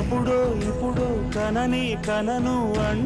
అప్పుడు ఇప్పుడు కనని కనను అంట